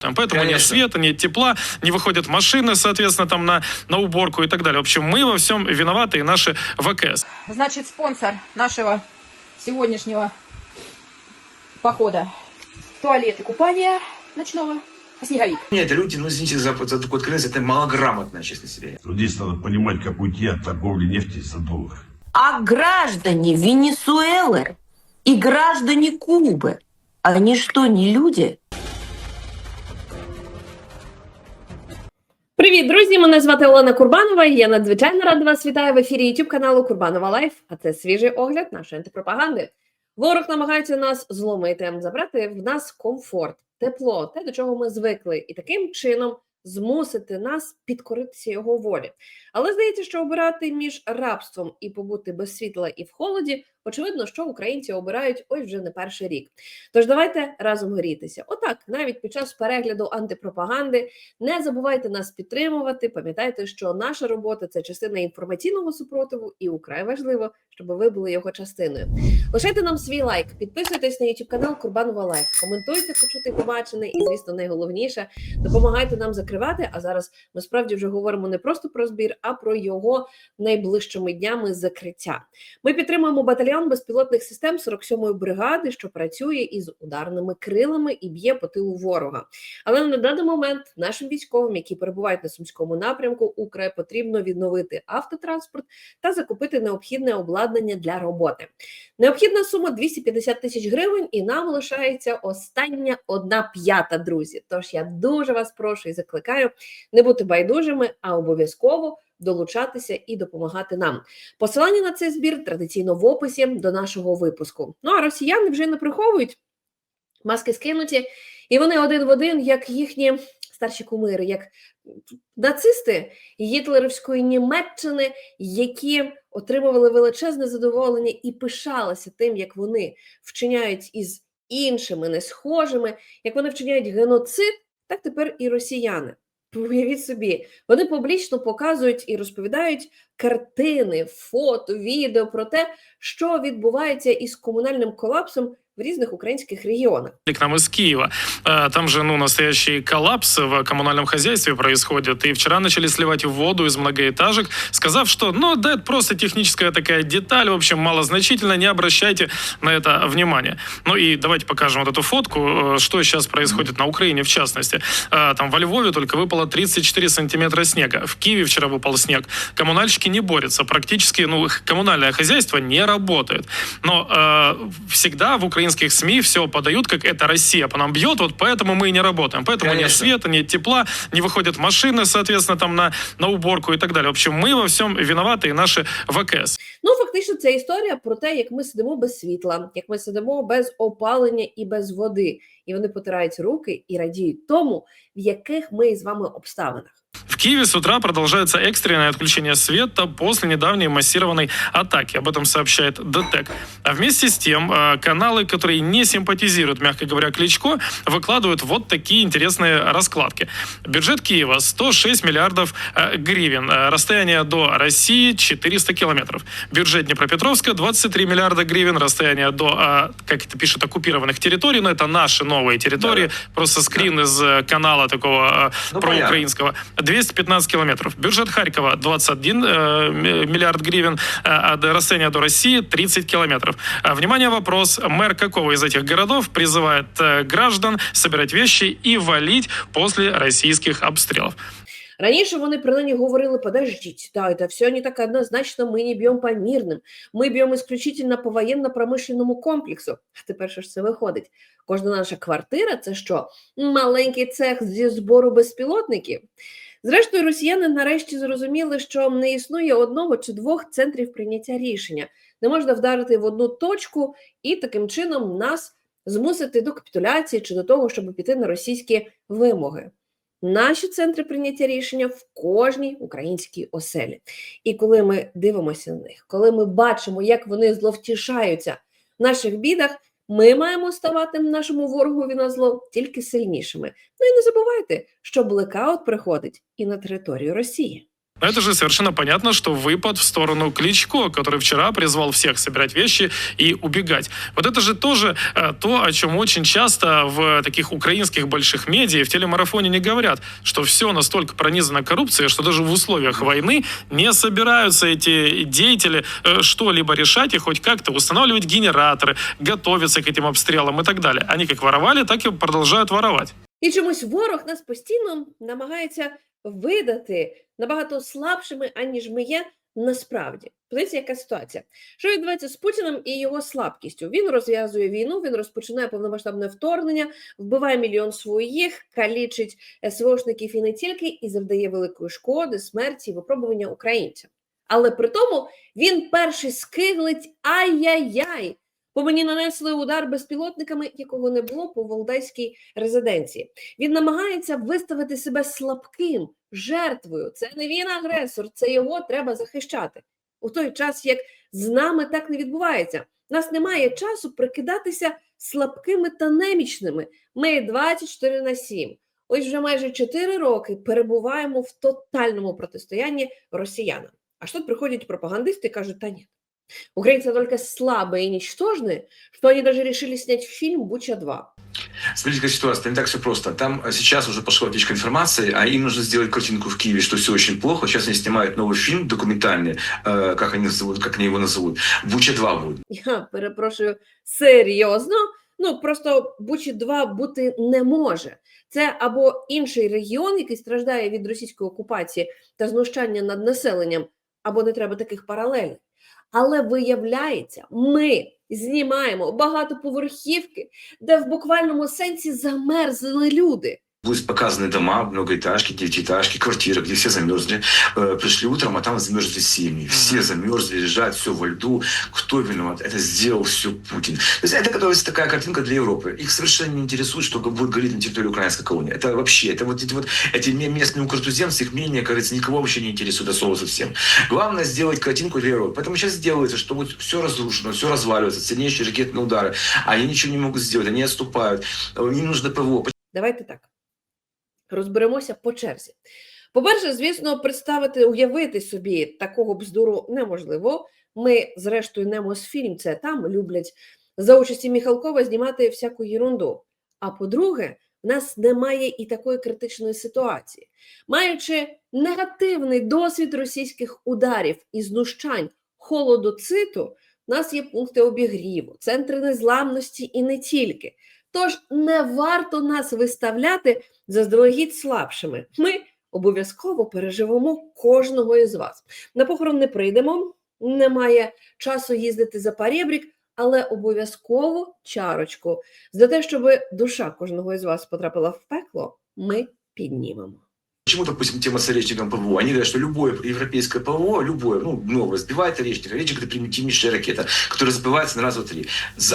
Поэтому нет Конечно. света, нет тепла, не выходят машины, соответственно, там на, на уборку и так далее. В общем, мы во всем виноваты и наши ВКС. Значит, спонсор нашего сегодняшнего похода. Туалет и купание ночного. Снеговик. Нет, люди, ну извините за, за такую откровенность, это малограмотно, честно себе. Здесь надо понимать, как уйти от торговли нефти за доллар. А граждане Венесуэлы и граждане Кубы, они что, не люди? Привіт, друзі! Мене звати Олена Курбанова. Я надзвичайно рада вас вітаю в ефірі YouTube каналу Курбанова Лайф. А це свіжий огляд нашої антипропаганди. Ворог намагається нас зломити, забрати в нас комфорт, тепло, те, до чого ми звикли, і таким чином змусити нас підкоритися його волі. Але здається, що обирати між рабством і побути без світла і в холоді, очевидно, що українці обирають ось вже не перший рік. Тож давайте разом горітися. Отак, навіть під час перегляду антипропаганди не забувайте нас підтримувати. Пам'ятайте, що наша робота це частина інформаційного супротиву, і украй важливо, щоб ви були його частиною. Лишайте нам свій лайк, підписуйтесь на YouTube канал Курбанова Лайф, коментуйте, почути побачене, і звісно, найголовніше допомагайте нам закривати. А зараз ми справді вже говоримо не просто про збір, а про його найближчими днями закриття. Ми підтримуємо батальйон безпілотних систем 47-ї бригади, що працює із ударними крилами і б'є по тилу ворога. Але на даний момент нашим військовим, які перебувають на сумському напрямку, украй потрібно відновити автотранспорт та закупити необхідне обладнання для роботи. Необхідна сума 250 тисяч гривень, і нам лишається остання одна п'ята, друзі. Тож я дуже вас прошу і закликаю не бути байдужими, а обов'язково. Долучатися і допомагати нам. Посилання на цей збір традиційно в описі до нашого випуску. Ну а росіяни вже не приховують маски скинуті, і вони один в один, як їхні старші кумири, як нацисти гітлерівської Німеччини, які отримували величезне задоволення і пишалися тим, як вони вчиняють із іншими несхожими, як вони вчиняють геноцид, так тепер і росіяни. Уявіть собі, вони публічно показують і розповідають картини, фото, відео про те, що відбувається із комунальним колапсом в різних українських регіонах. к нам из Киева. Э, Там же, ну, настоящий коллапс в коммунальном хозяйстве происходит. И вчера начали сливать воду из многоэтажек, сказав, что, ну, да, это просто техническая такая деталь, в общем, малозначительно, не обращайте на это внимания. Ну и давайте покажем вот эту фотку, э, что сейчас происходит на Украине, в частности. Э, Там во Львове только выпало 34 сантиметра снега. В Киеве вчера выпал снег. Коммунальщики не борются. Практически, ну, их коммунальное хозяйство не работает. Но э, всегда в украинских СМИ все подают, как это Россия по нам бьет, вот поэтому мы и не работаем. Поэтому нет Конечно. света, нет тепла, не выходят машины, соответственно, там на, на уборку и так далее. В общем, мы во всем виноваты и наши ВКС. Ну, фактично, це історія про те, як ми сидимо без світла, як ми сидимо без опалення і без води. І вони потирають руки і радіють тому, в яких ми з вами обставинах. В Киеве с утра продолжается экстренное отключение света после недавней массированной атаки. Об этом сообщает ДТЭК. А вместе с тем, э, каналы, которые не симпатизируют, мягко говоря, Кличко, выкладывают вот такие интересные раскладки. Бюджет Киева 106 миллиардов э, гривен. Э, Расстояние до России 400 километров. Бюджет Днепропетровска 23 миллиарда гривен. Расстояние до, как это пишет, оккупированных территорий. Но это наши новые территории. Да. Просто скрин из э, канала такого Ну, проукраинского. 215 километров. Бюджет Харькова 21 э, м- миллиард гривен, э, а до расстояния до России 30 километров. А, Внимание, вопрос. Мэр какого из этих городов призывает э, граждан собирать вещи и валить после российских обстрелов? Раніше вони принаймні говорили: подождіть, да, це все не так однозначно, ми не б'ємо по мирним, ми б'ємо исключительно по воєнно-промишленому комплексу. А тепер що ж це виходить? Кожна наша квартира це що? Маленький цех зі збору безпілотників. Зрештою, росіяни нарешті зрозуміли, що не існує одного чи двох центрів прийняття рішення. Не можна вдарити в одну точку і таким чином нас змусити до капітуляції чи до того, щоб піти на російські вимоги. Наші центри прийняття рішення в кожній українській оселі. І коли ми дивимося на них, коли ми бачимо, як вони зловтішаються в наших бідах, ми маємо ставати нашому ворогові на зло тільки сильнішими. Ну і не забувайте, що блекаут приходить і на територію Росії. Но это же совершенно понятно, что выпад в сторону Кличко, который вчера призвал всех собирать вещи и убегать. Вот это же тоже э, то, о чем очень часто в таких украинских больших медиа и в телемарафоне не говорят, что все настолько пронизано коррупцией, что даже в условиях войны не собираются эти деятели э, что-либо решать и хоть как-то устанавливать генераторы, готовиться к этим обстрелам и так далее. Они как воровали, так и продолжают воровать. І чомусь ворог нас постійно намагається видати набагато слабшими, аніж ми є насправді. Подивіться, яка ситуація. Що відбувається з Путіним і його слабкістю? Він розв'язує війну, він розпочинає повномасштабне вторгнення, вбиває мільйон своїх, калічить СВОшників і не тільки, і завдає великої шкоди, смерті, випробування українцям. Але при тому він перший скиглить ай-яй-яй. Бо мені нанесли удар безпілотниками, якого не було по Валдайській резиденції. Він намагається виставити себе слабким, жертвою. Це не він агресор, це його треба захищати. У той час, як з нами так не відбувається. У нас немає часу прикидатися слабкими та немічними. Ми 24 на 7. Ось вже майже 4 роки перебуваємо в тотальному протистоянні росіянам. Аж тут приходять пропагандисти і кажуть, та ні. Украинцы только слабые и ничтожные, что они даже решили снять фильм «Буча-2». Смотрите, какая ситуация, не так все просто. Там э, сейчас уже пошла утечка информации, а им нужно сделать картинку в Киеве, что все очень плохо. Сейчас они снимают новый фильм документальный, э, как они назовут, как они его назовут. Буча 2 будет. Я перепрошую серйозно. Ну просто Бучі 2 бути не може. Це або інший регіон, який страждає від російської окупації та знущання над населенням, або не треба таких паралелей. Але виявляється, ми знімаємо багатоповерхівки, де в буквальному сенсі замерзли люди. Будут показаны дома, многоэтажки, девятиэтажки, квартиры, где все замерзли. Э, пришли утром, а там замерзли семьи. Все замерзли, лежат, все во льду. Кто виноват? Это сделал все Путин. То есть это готовится такая картинка для Европы. Их совершенно не интересует, что будет гореть на территории украинской колонии. Это вообще, это вот эти вот эти ме- местные укртуземцы, их мнение, кажется, никого вообще не интересует от слова совсем. Главное сделать картинку для Европы. Поэтому сейчас делается, что вот все разрушено, все разваливается, сильнейшие ракетные удары. Они ничего не могут сделать, они отступают. Им нужно ПВО. Давайте так. Розберемося по черзі. По-перше, звісно, представити, уявити собі такого бздуру неможливо. Ми, зрештою, не Мосфільм, це там люблять за участі Міхалкова знімати всяку єрунду. А по-друге, в нас немає і такої критичної ситуації. Маючи негативний досвід російських ударів і знущань холодоциту, в нас є пункти обігріву, центри незламності і не тільки. Тож не варто нас виставляти заздалегідь слабшими. Ми обов'язково переживемо кожного із вас. На похорон не прийдемо, немає часу їздити за парєбрік, але обов'язково чарочку. За те, щоб душа кожного із вас потрапила в пекло, ми піднімемо. Почему, допустим, тема с оречником ПВО? Они говорят, что любое европейское ПВО, любое, ну, новое, сбивает орешник. Орешник – это примитивнейшая ракета, которая сбивается на раз, два, три.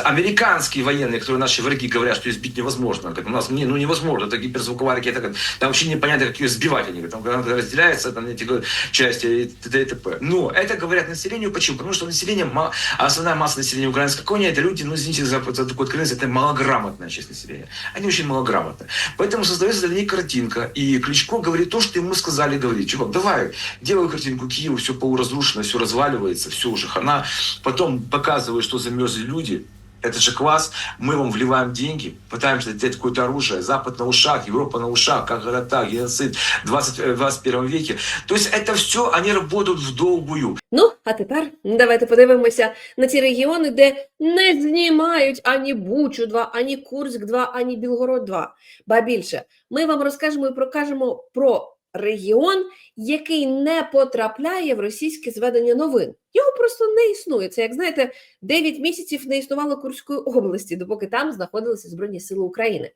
Американские военные, которые наши враги говорят, что ее сбить невозможно. Так у нас не, ну, невозможно, это гиперзвуковая ракета. Там вообще непонятно, как ее сбивать. Они говорят, там когда разделяется там, эти говорят, части и т.д. и т.п. Но это говорят населению. Почему? Потому что население, а основная масса населения украинской колонии, это люди, ну, извините за, за такую откровенность, это малограмотная часть населения. Они очень малограмотны. Поэтому создается для них картинка. И Кличко говорит то, что ему сказали говорить. Чувак, давай, делай картинку Киева, все полуразрушено, все разваливается, все уже хана. Потом показывай, что замерзли люди Это же класс, мы вам вливаем деньги, пытаемся взять какое-то оружие, Запад на ушах, Европа на ушах, как это геноцид в 20, э, 21 веке. То есть это все, они работают в долгую. Ну, а тепер давайте подивимося на ті регіони, де не знімають ані Бучу 2, ані Курськ 2, ані Білгород 2. Ба більше, ми вам розкажемо і прокажемо про регіон, який не потрапляє в російське зведення новин. Його просто не існує. Це, як знаєте, 9 місяців не існувало Курської області, допоки там знаходилися Збройні Сили України.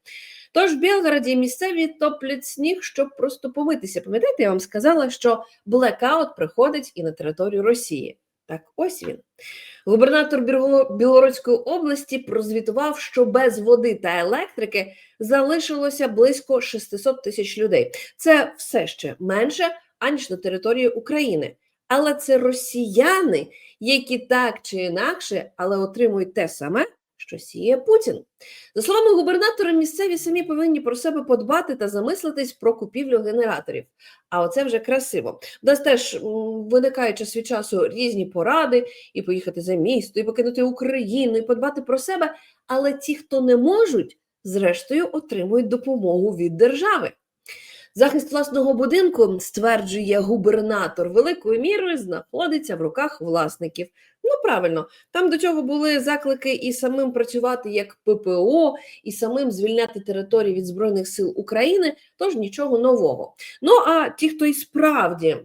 Тож в Білгороді місцеві топлять сніг, щоб просто помитися. Пам'ятаєте, я вам сказала, що блекаут приходить і на територію Росії. Так ось він. Губернатор Білоруської області прозвітував, що без води та електрики залишилося близько 600 тисяч людей. Це все ще менше, аніж на території України. Але це росіяни, які так чи інакше, але отримують те саме, що сіє Путін. За словами губернатора, місцеві самі повинні про себе подбати та замислитись про купівлю генераторів. А оце вже красиво. У нас теж виникають час від часу різні поради, і поїхати за місто, і покинути Україну, і подбати про себе. Але ті, хто не можуть, зрештою отримують допомогу від держави. Захист власного будинку, стверджує губернатор, великою мірою знаходиться в руках власників. Ну правильно, там до цього були заклики і самим працювати як ППО, і самим звільняти території від Збройних сил України, тож нічого нового. Ну а ті, хто і справді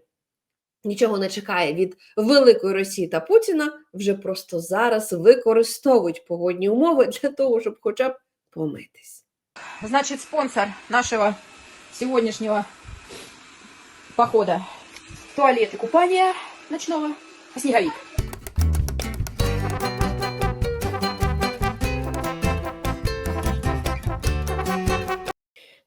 нічого не чекає від великої Росії та Путіна, вже просто зараз використовують погодні умови для того, щоб хоча б помитись. Значит, спонсор нашего сегодняшнего похода. Туалет и купание ночного. Снеговик.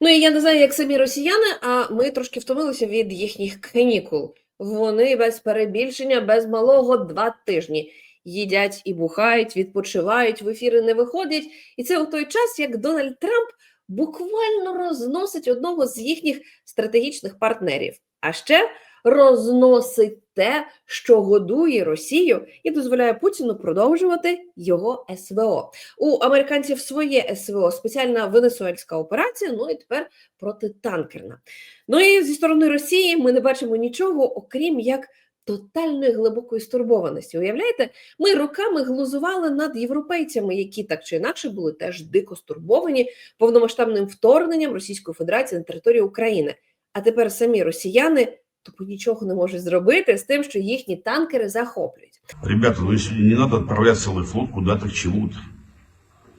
Ну і я не знаю, як самі росіяни, а ми трошки втомилися від їхніх канікул. Вони без перебільшення, без малого два тижні їдять і бухають, відпочивають, в ефіри не виходять. І це у той час, як Дональд Трамп буквально розносить одного з їхніх стратегічних партнерів, а ще розносить те, що годує Росію, і дозволяє Путіну продовжувати його СВО. У американців своє СВО, спеціальна венесуельська операція. Ну і тепер протитанкерна. Ну і зі сторони Росії ми не бачимо нічого, окрім як тотальної глибокої стурбованості. Уявляєте, ми роками глузували над європейцями, які так чи інакше були теж дико стурбовані повномасштабним вторгненням Російської Федерації на територію України. А тепер самі росіяни тупо нічого не можуть зробити з тим, що їхні танкери захоплюють. Ребята, ну если не надо отправлять целый флот куда-то к чему-то.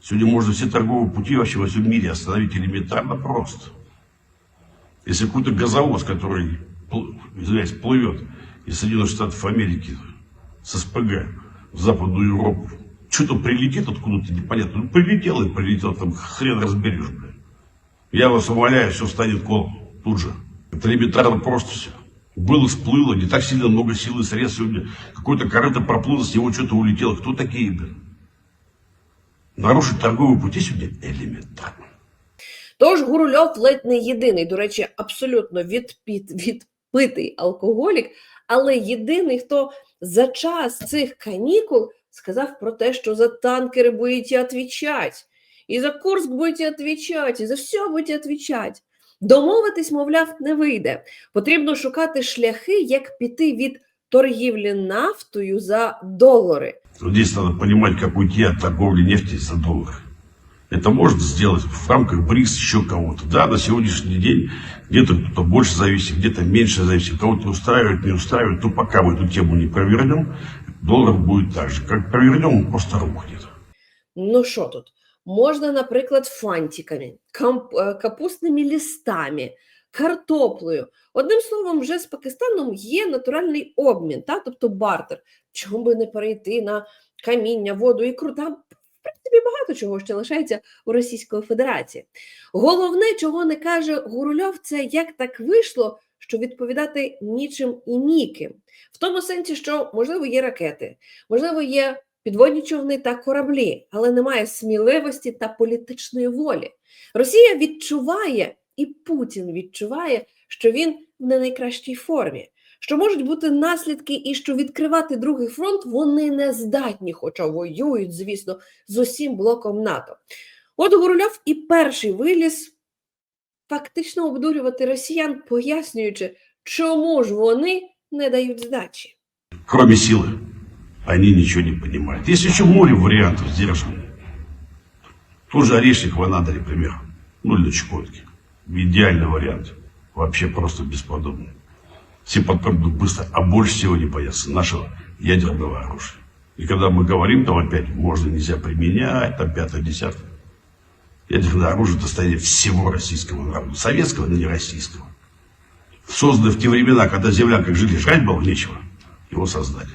Сегодня можно все торговые пути вообще во всем мире остановить элементарно просто. Если какой-то газовоз, который, пл- извиняюсь, плывет из Соединенных Штатов Америки с СПГ в Западную Европу, что-то прилетит откуда-то непонятно. Ну, прилетело и прилетело, там хрен разберешь, блядь. Я вас умоляю, все станет колом тут же. Это элементарно просто все. Было, всплыло, не так сильно много сил и средств. Сегодня какой-то корыто проплыло, с него что-то улетело. Кто такие, блин? Нарушить торговые пути сегодня элементарно. Тож Гурульов ледь не єдиний, до речі, абсолютно відпіт, відпитий алкоголік, але єдиний, хто за час цих канікул сказав про те, що за танкери будете відповідати, і за Курск будете відповідати, і за все будете відповідати. Домовитись, мовляв, не вийде. Потрібно шукати шляхи, як піти від торгівлі нафтою за долари. Здесь надо понимать, как уйти от торговли нефти за доллар. Это можно сделать в рамках БРИКС еще кого-то. Да, на сегодняшний день где-то кто-то больше зависит, где-то меньше зависит. Кого-то устраивает, не устраивает. То пока мы эту тему не провернем, доллар будет так же. Как провернем, он просто рухнет. Ну що тут? Можна, наприклад, фантиками, камп- е, капустними лістами, картоплею. Одним словом, вже з Пакистаном є натуральний обмін, та? тобто бартер. Чому би не перейти на каміння, воду і кру? Там, принципі, багато чого ще лишається у Російської Федерації. Головне, чого не каже Гурульов, це як так вийшло, що відповідати нічим і ніким. В тому сенсі, що можливо є ракети, можливо, є підводні човни та кораблі, але немає сміливості та політичної волі. Росія відчуває, і Путін відчуває, що він в не найкращій формі, що можуть бути наслідки, і що відкривати другий фронт вони не здатні, хоча воюють, звісно, з усім блоком НАТО. От Гурульов і перший виліз фактично обдурювати росіян, пояснюючи, чому ж вони не дають здачі. Кроме силы, они ничего не понимают. Есть еще море вариантов сдерживания. Тот же Орешникова надо, например. Ну, или Чукотки. Идеальный вариант. Вообще просто бесподобный. Все подпрыгнут быстро, а больше всего не боятся нашего ядерного оружия. И когда мы говорим там опять, можно, нельзя применять, там пятое, десятое. Ядерное оружие – достояние всего российского народа. Советского, но не российского. Созданное в те времена, когда земля как жили, жрать было нечего, его создали.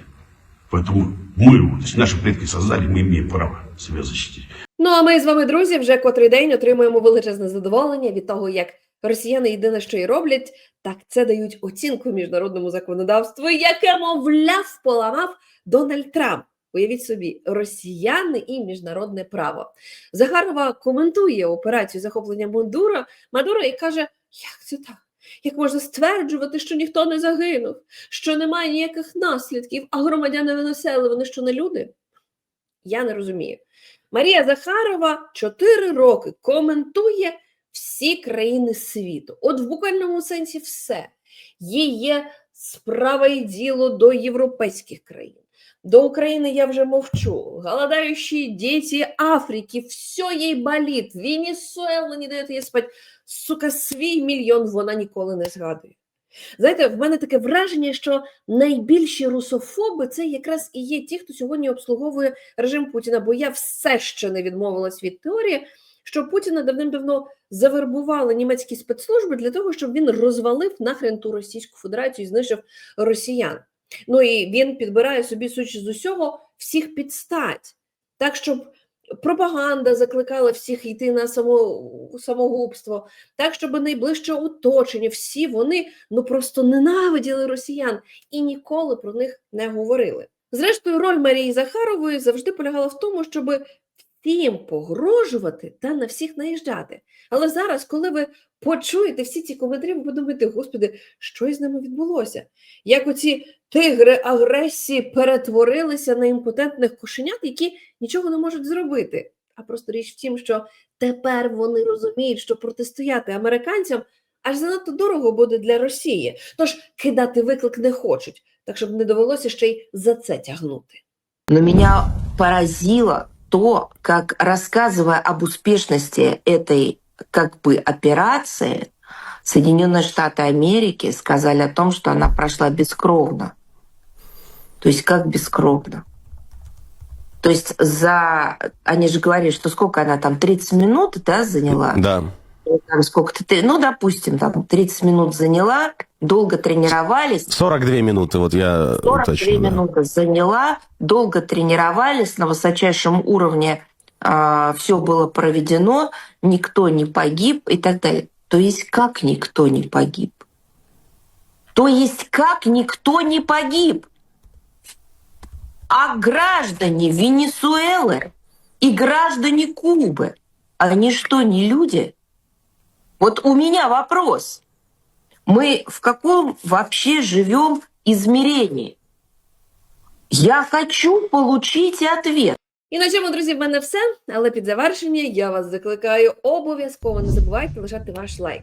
Поэтому мы его, то есть наши предки создали, мы имеем право себя защитить. Ну а ми з вами, друзі, вже котрий день отримуємо величезне задоволення від того, як росіяни єдине, що й роблять, так це дають оцінку міжнародному законодавству, яке, мовляв, поламав Дональд Трамп. Уявіть собі, росіяни і міжнародне право. Захарова коментує операцію захоплення Мадура, Мадура і каже: як це так? Як можна стверджувати, що ніхто не загинув, що немає ніяких наслідків, а громадяни Венесуели, вони що не люди? Я не розумію. Марія Захарова 4 роки коментує всі країни світу. От в буквальному сенсі все. Їй є справа і діло до європейських країн. До України я вже мовчу. Голодающие дети Африки, все їй болить. Венесуела не дає їй спати. Сука, свій мільйон вона ніколи не згадує. Знаєте, в мене таке враження, що найбільші русофоби це якраз і є ті, хто сьогодні обслуговує режим Путіна, бо я все ще не відмовилась від теорії, що Путіна давним-давно завербували німецькі спецслужби для того, щоб він розвалив нахрен ту Російську Федерацію і знищив росіян. Ну і він підбирає собі сучі з усього всіх підстать, так щоб пропаганда закликала всіх йти на само, самогубство, так щоб найближче оточення, всі вони ну просто ненавиділи росіян і ніколи про них не говорили. Зрештою, роль Марії Захарової завжди полягала в тому, щоб всім погрожувати та на всіх наїжджати. Але зараз, коли ви почуєте всі ці коментарі, ви подумаєте, господи, що із ними відбулося? Як оці тигри агресії перетворилися на імпотентних кошенят, які нічого не можуть зробити. А просто річ в тім, що тепер вони розуміють, що протистояти американцям аж занадто дорого буде для Росії. Тож кидати виклик не хочуть, так щоб не довелося ще й за це тягнути. Но меня поразило то, как, рассказывая об успешности этой как бы операции, Соединенные Штаты Америки сказали о том, что она прошла бескровно. То есть как бескровно? То есть за... Они же говорили, что сколько она там, 30 минут, да, заняла? Да. Там сколько-то... Ну, допустим, там 30 минут заняла, долго тренировались. 42 минуты, вот я 42 уточню. да. минуты заняла, долго тренировались на высочайшем уровне, все было проведено, никто не погиб и так далее. То есть как никто не погиб? То есть как никто не погиб? А граждане Венесуэлы и граждане Кубы, они что, не люди? Вот у меня вопрос. Мы в каком вообще живем измерении? Я хочу получить ответ. І на цьому, друзі, в мене все. Але під завершення я вас закликаю обов'язково не забувайте лишати ваш лайк.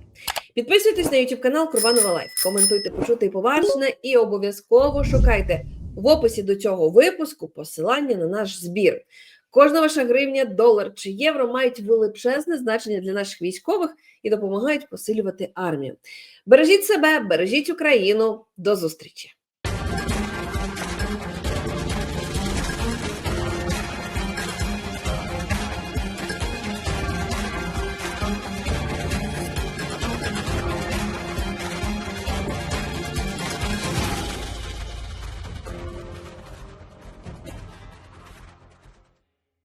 Підписуйтесь на YouTube канал Курбанова Лайф, коментуйте, почути і побачене, і обов'язково шукайте в описі до цього випуску посилання на наш збір. Кожна ваша гривня, долар чи євро мають величезне значення для наших військових і допомагають посилювати армію. Бережіть себе, бережіть Україну. До зустрічі!